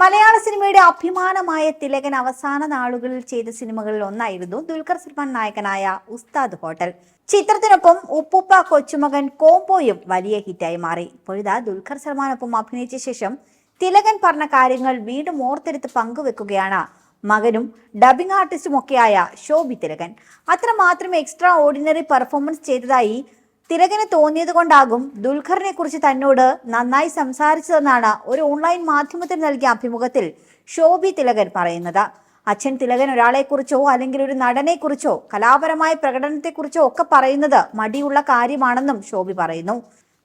മലയാള സിനിമയുടെ അഭിമാനമായ തിലകൻ അവസാന നാളുകളിൽ ചെയ്ത സിനിമകളിൽ ഒന്നായിരുന്നു ദുൽഖർ സൽമാൻ നായകനായ ഉസ്താദ് ഹോട്ടൽ. ചിത്രത്തിനൊപ്പം ഉപ്പുപ്പ കൊച്ചുമകൻ കോംബോയും വലിയ ഹിറ്റായി മാറി. ഇപ്പോഴിതാ ദുൽഖർ സൽമാനൊപ്പം അഭിനയിച്ച ശേഷം തിലകൻ പറഞ്ഞ കാര്യങ്ങൾ വീണ്ടും ഓർത്തെടുത്ത് പങ്കുവെക്കുകയാണ് മകനും ഡബിംഗ് ആർട്ടിസ്റ്റും ഒക്കെയായ ശോഭി തിലകൻ. അത്രമാത്രം എക്സ്ട്രാ ഓർഡിനറി പെർഫോമൻസ് ചെയ്തതായി തിലകന് തോന്നിയത് കൊണ്ടാകും ദുൽഖറിനെ കുറിച്ച് തന്നോട് നന്നായി സംസാരിച്ചതെന്നാണ് ഒരു ഓൺലൈൻ മാധ്യമത്തിന് നൽകിയ അഭിമുഖത്തിൽ ശോഭി തിലകൻ പറയുന്നത്. അച്ഛൻ തിലകൻ ഒരാളെക്കുറിച്ചോ അല്ലെങ്കിൽ ഒരു നടനെക്കുറിച്ചോ കലാപരമായ പ്രകടനത്തെക്കുറിച്ചോ ഒക്കെ പറയുന്നത് മടിയുള്ള കാര്യമാണെന്നും ശോഭി പറയുന്നു.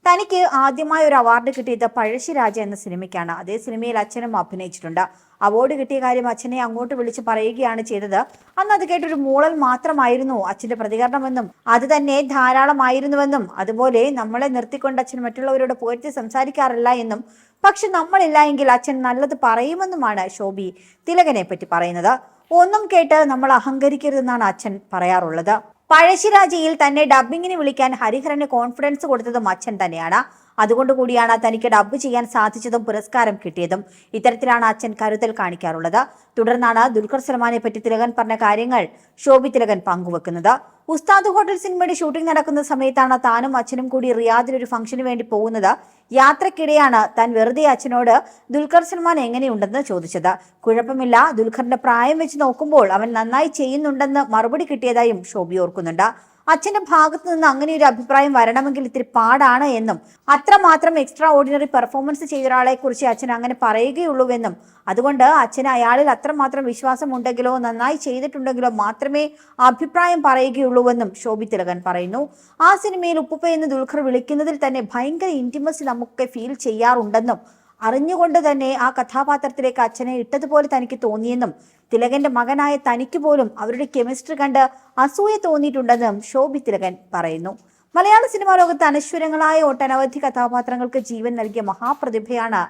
തനിക്ക് ആദ്യമായി ഒരു അവാർഡ് കിട്ടിയത് പഴശ്ശിരാജ എന്ന സിനിമയ്ക്കാണ്. അതേ സിനിമയിൽ അച്ഛനും അഭിനയിച്ചിട്ടുണ്ട്. അവാർഡ് കിട്ടിയ കാര്യം അച്ഛനെ അങ്ങോട്ട് വിളിച്ച് പറയുകയാണ് ചെയ്തത്. അന്ന് അത് കേട്ടൊരു മൂളൽ മാത്രമായിരുന്നു അച്ഛന്റെ പ്രതികരണമെന്നും അത് തന്നെ ധാരാളമായിരുന്നുവെന്നും. അതുപോലെ നമ്മളെ നിർത്തിക്കൊണ്ട് അച്ഛൻ മറ്റുള്ളവരോട് പോയിട്ട് സംസാരിക്കാറില്ല എന്നും പക്ഷെ നമ്മളില്ല എങ്കിൽ അച്ഛൻ നല്ലത് പറയുമെന്നുമാണ് ശോഭി തിലകനെ പറ്റി പറയുന്നത്. ഒന്നും കേട്ട് നമ്മൾ അഹങ്കരിക്കരുതെന്നാണ് അച്ഛൻ പറയാറുള്ളത്. പഴശ്ശിരാജയിൽ തന്നെ ഡബ്ബിങ്ങിന് വിളിക്കാൻ ഹരിഹരന് കോൺഫിഡൻസ് കൊടുത്തതും അച്ഛൻ തന്നെയാണ്. അതുകൊണ്ട് കൂടിയാണ് തനിക്ക് ഡബ്ബ് ചെയ്യാൻ സാധിച്ചതും പുരസ്കാരം കിട്ടിയതും. ഇത്തരത്തിലാണ് അച്ഛൻ കരുതൽ കാണിക്കാറുള്ളത്. തുടർന്നാണ് ദുൽഖർ സൽമാനെ പറ്റി തിലകൻ പറഞ്ഞ കാര്യങ്ങൾ ശോഭി തിലകൻ പങ്കുവെക്കുന്നത്. ഉസ്താദ് ഹോട്ടൽ സിനിമയുടെ ഷൂട്ടിംഗ് നടക്കുന്ന സമയത്താണ് താനും അച്ഛനും കൂടി റിയാദിൽ ഒരു ഫംഗ്ഷന് വേണ്ടി പോകുന്നത്. യാത്രക്കിടെയാണ് താൻ വെറുതെ അച്ഛനോട് ദുൽഖർ സൽമാൻ എങ്ങനെയുണ്ടെന്ന് ചോദിച്ചത്. കുഴപ്പമില്ല ദുൽഖറിന്റെ പ്രായം വെച്ച് നോക്കുമ്പോൾ അവൻ നന്നായി ചെയ്യുന്നുണ്ടെന്ന് മറുപടി കിട്ടിയതായും ശോഭി ഓർക്കുന്നുണ്ട്. അച്ഛന്റെ ഭാഗത്ത് നിന്ന് അങ്ങനെ ഒരു അഭിപ്രായം വരണമെങ്കിൽ ഇത്തിരി പാടാണ് എന്നും അത്രമാത്രം എക്സ്ട്രാ ഓർഡിനറി പെർഫോമൻസ് ചെയ്ത ഒരാളെ കുറിച്ച് അച്ഛൻ അങ്ങനെ പറയുകയുള്ളൂവെന്നും. അതുകൊണ്ട് അച്ഛന് അയാളിൽ അത്രമാത്രം വിശ്വാസം ഉണ്ടെങ്കിലോ നന്നായി ചെയ്തിട്ടുണ്ടെങ്കിലോ മാത്രമേ അഭിപ്രായം പറയുകയുള്ളൂവെന്നും ശോഭി തിലകൻ പറയുന്നു. ആ സിനിമയിൽ ഉപ്പുപ്പ എന്ന് ദുൽഖർ വിളിക്കുന്നതിൽ തന്നെ ഭയങ്കര ഇന്റിമസി നമുക്ക് ഫീൽ ചെയ്യാറുണ്ടെന്നും അറിഞ്ഞുകൊണ്ട് തന്നെ ആ കഥാപാത്രത്തിലേക്ക് അച്ഛനെ ഇട്ടതുപോലെ തനിക്ക് തോന്നിയെന്നും തിലകന്റെ മകനായ തനിക്ക് പോലും അവരുടെ കെമിസ്ട്രി കണ്ട് അസൂയ തോന്നിയിട്ടുണ്ടെന്നും ശോഭി തിലകൻ പറയുന്നു. മലയാള സിനിമാ ലോകത്ത് അനശ്വരങ്ങളായ ഒട്ടനവധി കഥാപാത്രങ്ങൾക്ക് ജീവൻ നൽകിയ മഹാപ്രതിഭയാണ്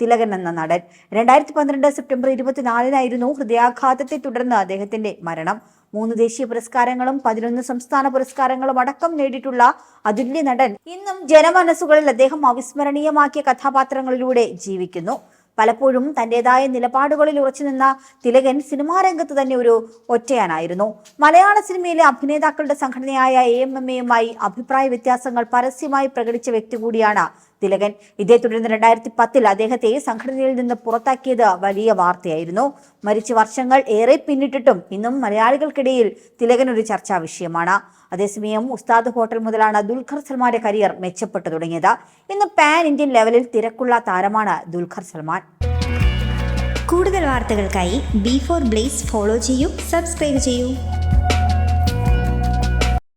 തിലകൻ എന്ന നടൻ. രണ്ടായിരത്തി പന്ത്രണ്ട് സെപ്റ്റംബർ ഇരുപത്തിനാലിനായിരുന്നു ഹൃദയാഘാതത്തെ തുടർന്ന് അദ്ദേഹത്തിന്റെ മരണം. മൂന്ന് ദേശീയ പുരസ്കാരങ്ങളും പതിനൊന്ന് സംസ്ഥാന പുരസ്കാരങ്ങളും അടക്കം നേടിയിട്ടുള്ള അതുല്യ നടൻ ഇന്നും ജനമനസ്സുകളിൽ അദ്ദേഹം അവിസ്മരണീയമാക്കിയ കഥാപാത്രങ്ങളിലൂടെ ജീവിക്കുന്നു. പലപ്പോഴും തന്റേതായ നിലപാടുകളിൽ ഉറച്ചു നിന്ന തിലകൻ സിനിമാ രംഗത്ത് തന്നെ ഒരു ഒറ്റയാനായിരുന്നു. മലയാള സിനിമയിലെ അഭിനേതാക്കളുടെ സംഘടനയായ എ എം എം എയുമായി അഭിപ്രായ വ്യത്യാസങ്ങൾ പരസ്യമായി പ്രകടിച്ച വ്യക്തി കൂടിയാണ് തിലകൻ. ഇതേ തുടർന്ന് രണ്ടായിരത്തി പത്തിൽ അദ്ദേഹത്തെ സംഘടനയിൽ നിന്ന് പുറത്താക്കിയത് വലിയ വാർത്തയായിരുന്നു. മരിച്ച വർഷങ്ങൾ ഏറെ പിന്നിട്ടിട്ടും ഇന്നും മലയാളികൾക്കിടയിൽ തിലകൻ ഒരു ചർച്ചാ വിഷയമാണ്. അതേസമയം ഉസ്താദ് ഹോട്ടൽ മുതലാണ് ദുൽഖർ സൽമാന്റെ കരിയർ മെച്ചപ്പെട്ടു തുടങ്ങിയത്. ഇന്ന് പാൻ ഇന്ത്യൻ ലെവലിൽ തിരക്കുള്ള താരമാണ് ദുൽഖർ സൽമാൻ. കൂടുതൽ വാർത്തകൾക്കായി ബി ഫോർ ബ്ലേസ് ഫോളോ ചെയ്യൂ സബ്സ്ക്രൈബ് ചെയ്യൂ.